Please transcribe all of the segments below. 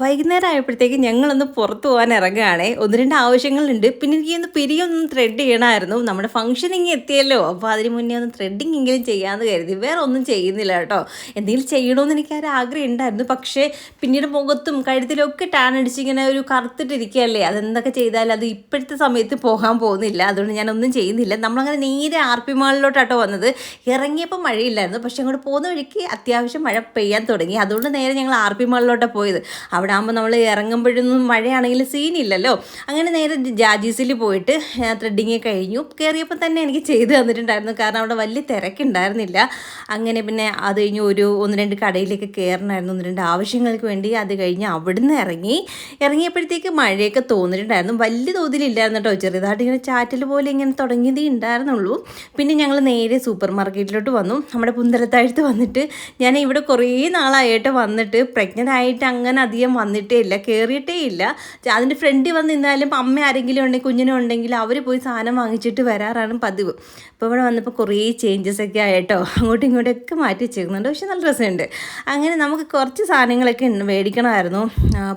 വൈകുന്നേരം ആയപ്പോഴത്തേക്ക് ഞങ്ങളൊന്ന് പുറത്തു പോകാൻ ഇറങ്ങുകയാണേ. ഒന്ന് രണ്ട് ആവശ്യങ്ങളുണ്ട്. പിന്നെ എനിക്ക് ഒന്ന് പിരിയൊന്നും ത്രെഡ് ചെയ്യണമായിരുന്നു. നമ്മുടെ ഫംഗ്ഷനിങ് എത്തിയല്ലോ. അപ്പോൾ അതിന് മുന്നേ ഒന്ന് ത്രെഡിങ് എങ്കിലും ചെയ്യാമെന്ന് കരുതി. വേറെ ഒന്നും ചെയ്യുന്നില്ല കേട്ടോ. എന്തെങ്കിലും ചെയ്യണമെന്ന് എനിക്ക് ഒരു ആഗ്രഹം ഉണ്ടായിരുന്നു. പക്ഷേ പിന്നീട് മുഖത്തും കഴുത്തിലൊക്കെ ടാൻ അടിച്ച് ഇങ്ങനെ ഒരു കറുത്തിട്ടിരിക്കുകയല്ലേ. അതെന്തൊക്കെ ചെയ്താലും അത് ഇപ്പോഴത്തെ സമയത്ത് പോകാൻ പോകുന്നില്ല. അതുകൊണ്ട് ഞാനൊന്നും ചെയ്യുന്നില്ല. നമ്മളങ്ങനെ നേരെ ആർ പി മാളിലോട്ടാട്ടോ വന്നത്. ഇറങ്ങിയപ്പോൾ മഴയില്ലായിരുന്നു. പക്ഷേ അങ്ങോട്ട് പോകുന്ന വഴിക്ക് അത്യാവശ്യം മഴ പെയ്യാൻ തുടങ്ങി. അതുകൊണ്ട് നേരെ ഞങ്ങൾ ആർ പി മാളിലോട്ടാണ് പോയത്. അവിടെ ആകുമ്പോൾ നമ്മൾ ഇറങ്ങുമ്പോഴൊന്നും മഴയാണെങ്കിൽ സീനില്ലല്ലോ അങ്ങനെ നേരെ ജാജീസിൽ പോയിട്ട് ത്രെഡിങ് കഴിഞ്ഞു. കയറിയപ്പോൾ തന്നെ എനിക്ക് ചെയ്ത് തന്നിട്ടുണ്ടായിരുന്നു. കാരണം അവിടെ വലിയ തിരക്കുണ്ടായിരുന്നില്ല. അങ്ങനെ പിന്നെ അത് കഴിഞ്ഞ് ഒരു ഒന്ന് രണ്ട് കടയിലേക്ക് കയറണമായിരുന്നു ഒന്ന് രണ്ട് ആവശ്യങ്ങൾക്ക് വേണ്ടി അത് കഴിഞ്ഞ് അവിടുന്ന് ഇറങ്ങി. ഇറങ്ങിയപ്പോഴത്തേക്ക് മഴയൊക്കെ തോന്നിയിട്ടുണ്ടായിരുന്നു വലിയ തോതിലില്ലായിരുന്നു കേട്ടോ. ചെറുതായിട്ട് ഇങ്ങനെ ചാറ്റൽ പോലെ ഇങ്ങനെ തുടങ്ങിയതേ ഉണ്ടായിരുന്നുള്ളൂ. പിന്നെ ഞങ്ങൾ നേരെ സൂപ്പർ മാർക്കറ്റിലോട്ട് വന്നു. നമ്മുടെ പുന്തലത്താഴ്ത്ത് വന്നിട്ട് ഞാൻ ഇവിടെ കുറേ നാളായിട്ട് വന്നിട്ട് പ്രഗ്നന്റ് ആയിട്ട് അങ്ങനെ അധികം വന്നിട്ടേ ഇല്ല കയറിയിട്ടേ ഇല്ല. അതിന്റെ ഫ്രണ്ടിൽ വന്ന് നിന്നാലും അമ്മ ആരെങ്കിലും ഉണ്ടെങ്കിൽ കുഞ്ഞിനും ഉണ്ടെങ്കിൽ അവർ പോയി സാധനം വാങ്ങിച്ചിട്ട് വരാറാണ് പതിവ്. അപ്പോൾ ഇവിടെ വന്നപ്പോൾ കുറേ ചേഞ്ചസ് ഒക്കെ ആയിട്ടോ. അങ്ങോട്ടും ഇങ്ങോട്ടൊക്കെ മാറ്റി വെച്ചേക്കുന്നുണ്ട് പക്ഷെ നല്ല രസമുണ്ട്. അങ്ങനെ നമുക്ക് കുറച്ച് സാധനങ്ങളൊക്കെ മേടിക്കണമായിരുന്നു.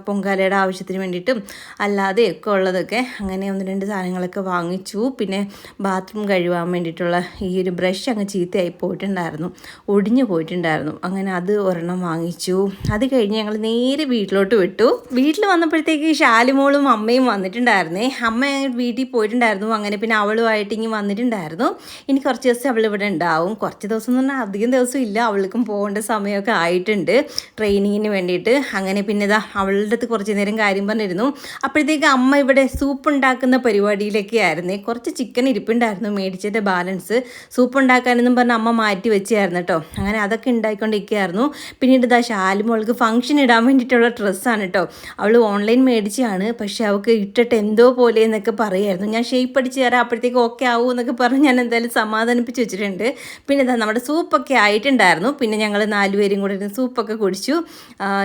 പൊങ്കാലയുടെ ആവശ്യത്തിന് വേണ്ടിയിട്ടും അല്ലാതെ ഒക്കെ ഉള്ളതൊക്കെ. അങ്ങനെ ഒന്ന് രണ്ട് സാധനങ്ങളൊക്കെ വാങ്ങിച്ചു. പിന്നെ ബാത്റൂം കഴുകാൻ വേണ്ടിയിട്ടുള്ള ഈ ഒരു ബ്രഷ് അങ്ങ് ചീത്തയായി പോയിട്ടുണ്ടായിരുന്നു. ഒടിഞ്ഞു പോയിട്ടുണ്ടായിരുന്നു. അങ്ങനെ അത് ഒരെണ്ണം വാങ്ങിച്ചു. അത് കഴിഞ്ഞ് ഞങ്ങൾ നേരെ വീട്ടിലോട്ട് വിട്ടു. വീട്ടിൽ വന്നപ്പോഴത്തേക്ക് ഷാലിമോളും അമ്മയും വന്നിട്ടുണ്ടായിരുന്നേ. അമ്മ വീട്ടിൽ പോയിട്ടുണ്ടായിരുന്നു. അങ്ങനെ പിന്നെ അവളുമായിട്ട് ഇങ്ങനെ വന്നിട്ടുണ്ടായിരുന്നു. ഇനി കുറച്ച് ദിവസം അവൾ ഇവിടെ ഉണ്ടാവും. കുറച്ച് ദിവസം എന്ന് പറഞ്ഞാൽ അധികം ദിവസം ഇല്ല. അവൾക്കും പോകേണ്ട സമയമൊക്കെ ആയിട്ടുണ്ട് ട്രെയിനിങ്ങിന് വേണ്ടിയിട്ട്. അങ്ങനെ പിന്നെ ഇതാ അവളുടെ അടുത്ത് കുറച്ച് നേരം കാര്യം പറഞ്ഞിരുന്നു. അപ്പോഴത്തേക്ക് അമ്മ ഇവിടെ സൂപ്പ് ഉണ്ടാക്കുന്ന പരിപാടിയിലൊക്കെ ആയിരുന്നേ. കുറച്ച് ചിക്കൻ ഇരിപ്പുണ്ടായിരുന്നു മേടിച്ചതിന്റെ ബാലൻസ്. സൂപ്പ് ഉണ്ടാക്കാനെന്നും പറഞ്ഞ അമ്മ മാറ്റി വെച്ചായിരുന്നു കേട്ടോ. അങ്ങനെ അതൊക്കെ ഉണ്ടായിക്കൊണ്ടിരിക്കുകയായിരുന്നു. പിന്നീട് ഇതാ ഷാലിമോൾക്ക് ഫംഗ്ഷൻ ഇടാൻ വേണ്ടിയിട്ടുള്ള ഡ്രസ്സാണ് കേട്ടോ അവൾ ഓൺലൈൻ മേടിച്ചാണ്. പക്ഷെ അവൾക്ക് ഇട്ടിട്ട് എന്തോ പോലെ എന്നൊക്കെ പറയായിരുന്നു. ഞാൻ ഷേപ്പ് അടിച്ച് തരാം അപ്പോഴത്തേക്ക് ഓക്കെ ആവും എന്നൊക്കെ പറഞ്ഞ് ഞാൻ എന്തായാലും സമാധാനിപ്പിച്ച് വെച്ചിട്ടുണ്ട്. പിന്നെ ഇതാ നമ്മുടെ സൂപ്പൊക്കെ ആയിട്ടുണ്ടായിരുന്നു. പിന്നെ ഞങ്ങൾ നാലുപേരും കൂടെ ഇരുന്ന് സൂപ്പൊക്കെ കുടിച്ചു.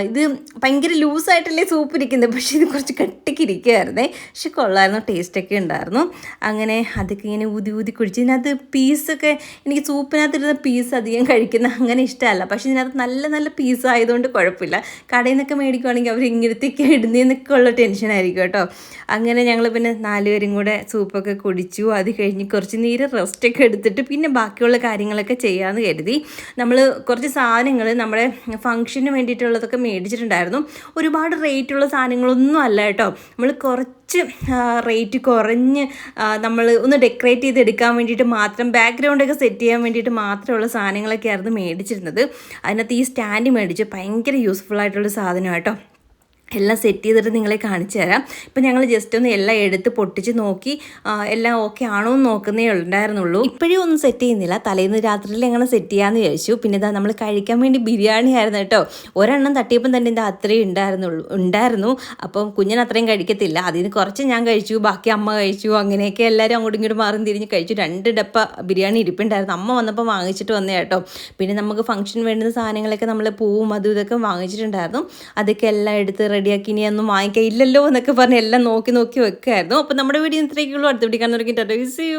ഇത് ഭയങ്കര ലൂസായിട്ടല്ലേ സൂപ്പ് ഇരിക്കുന്നത് പക്ഷേ ഇത് കുറച്ച് കട്ടിക്ക് കട്ടിക്കിരിക്കുമായിരുന്നേ പക്ഷെ കൊള്ളായിരുന്നു ടേസ്റ്റൊക്കെ ഉണ്ടായിരുന്നു. അങ്ങനെ അതൊക്കെ ഇങ്ങനെ ഊതി ഊതി കുടിച്ച്. ഇതിനകത്ത് പീസൊക്കെ എനിക്ക് സൂപ്പിനകത്തിരുന്ന പീസ് അധികം കഴിക്കുന്ന അങ്ങനെ ഇഷ്ടമല്ല. പക്ഷേ ഇതിനകത്ത് നല്ല നല്ല പീസ് ആയതുകൊണ്ട് കുഴപ്പമില്ല. കടയിൽ നിന്നൊക്കെ മേടിക്കുവാണെങ്കിൽ അവർ ഇങ്ങനത്തേക്ക് ഇടുന്നതെന്നൊക്കെ ഉള്ള ടെൻഷനായിരിക്കും കേട്ടോ. അങ്ങനെ ഞങ്ങൾ പിന്നെ നാലുപേരും കൂടെ സൂപ്പൊക്കെ കുടിച്ചു. അത് കഴിഞ്ഞ് കുറച്ച് നേരം റെസ്റ്റൊക്കെ എടുത്തിട്ട് പിന്നെ ബാക്കിയുള്ള കാര്യങ്ങളൊക്കെ ചെയ്യാമെന്ന് കരുതി. നമ്മൾ കുറച്ച് സാധനങ്ങൾ നമ്മുടെ ഫംഗ്ഷന് വേണ്ടിയിട്ടുള്ളതൊക്കെ മേടിച്ചിട്ടുണ്ടായിരുന്നു. ഒരുപാട് റേറ്റുള്ള സാധനങ്ങളൊന്നും അല്ല കേട്ടോ. നമ്മൾ കുറച്ച് റേറ്റ് കുറഞ്ഞ് നമ്മൾ ഒന്ന് ഡെക്കറേറ്റ് ചെയ്ത് എടുക്കാൻ വേണ്ടിയിട്ട് മാത്രം ബാക്ക്ഗ്രൗണ്ടൊക്കെ സെറ്റ് ചെയ്യാൻ വേണ്ടിയിട്ട് മാത്രമുള്ള സാധനങ്ങളൊക്കെ ആയിരുന്നു മേടിച്ചിരുന്നത്. അതിനകത്ത് ഈ സ്റ്റാൻഡ് മേടിച്ച് ഭയങ്കര യൂസ്ഫുൾ ആയിട്ടുള്ള സാധനം കേട്ടോ. എല്ലാം സെറ്റ് ചെയ്തിട്ട് നിങ്ങളെ കാണിച്ചു തരാം. ഇപ്പം ഞങ്ങൾ ജസ്റ്റ് ഒന്ന് എല്ലാം എടുത്ത് പൊട്ടിച്ച് നോക്കി എല്ലാം ഓക്കെ ആണോ എന്ന് നോക്കുന്നേ ഉണ്ടായിരുന്നുള്ളൂ. ഇപ്പോഴും ഒന്നും സെറ്റ് ചെയ്യുന്നില്ല. തലേന്ന് രാത്രിയിൽ ഞങ്ങൾ സെറ്റ് ചെയ്യാമെന്ന് വിചാരിച്ചു. പിന്നെ ഇതാ നമ്മൾ കഴിക്കാൻ വേണ്ടി ബിരിയാണി ആയിരുന്നു കേട്ടോ. ഒരെണ്ണം തട്ടിയപ്പം തന്നെ ഇത് അത്രയും ഉണ്ടായിരുന്നുള്ളൂ ഉണ്ടായിരുന്നു. അപ്പം കുഞ്ഞിന് അത്രയും കഴിക്കത്തില്ല. അതിൽ നിന്ന് കുറച്ച് ഞാൻ കഴിച്ചു ബാക്കി അമ്മ കഴിച്ചു അങ്ങനെയൊക്കെ എല്ലാവരും അങ്ങോട്ടും ഇങ്ങോട്ടും മാറും തിരിഞ്ഞ് കഴിച്ചു. രണ്ട് ഡപ്പ ബിരിയാണി ഇരിപ്പുണ്ടായിരുന്നു. അമ്മ വന്നപ്പോൾ വാങ്ങിച്ചിട്ട് വന്നേ കേട്ടോ. പിന്നെ നമുക്ക് ഫംഗ്ഷൻ വേണ്ടുന്ന സാധനങ്ങളൊക്കെ നമ്മൾ പൂവും അതും ഇതൊക്കെ വാങ്ങിച്ചിട്ടുണ്ടായിരുന്നു. അതൊക്കെ എല്ലാം എടുത്ത് റെഡിയാക്കി ഇനി ഒന്നും വാങ്ങിക്കാൻ ഇല്ലല്ലോ എന്നൊക്കെ പറഞ്ഞ് എല്ലാം നോക്കി നോക്കി വെക്കുമായിരുന്നു അപ്പോൾ നമ്മുടെ വീഡിയോ ഇത്രയൊക്കെയുള്ളൂ അടുത്ത വീഡിയോ കാണുന്നവർക്ക്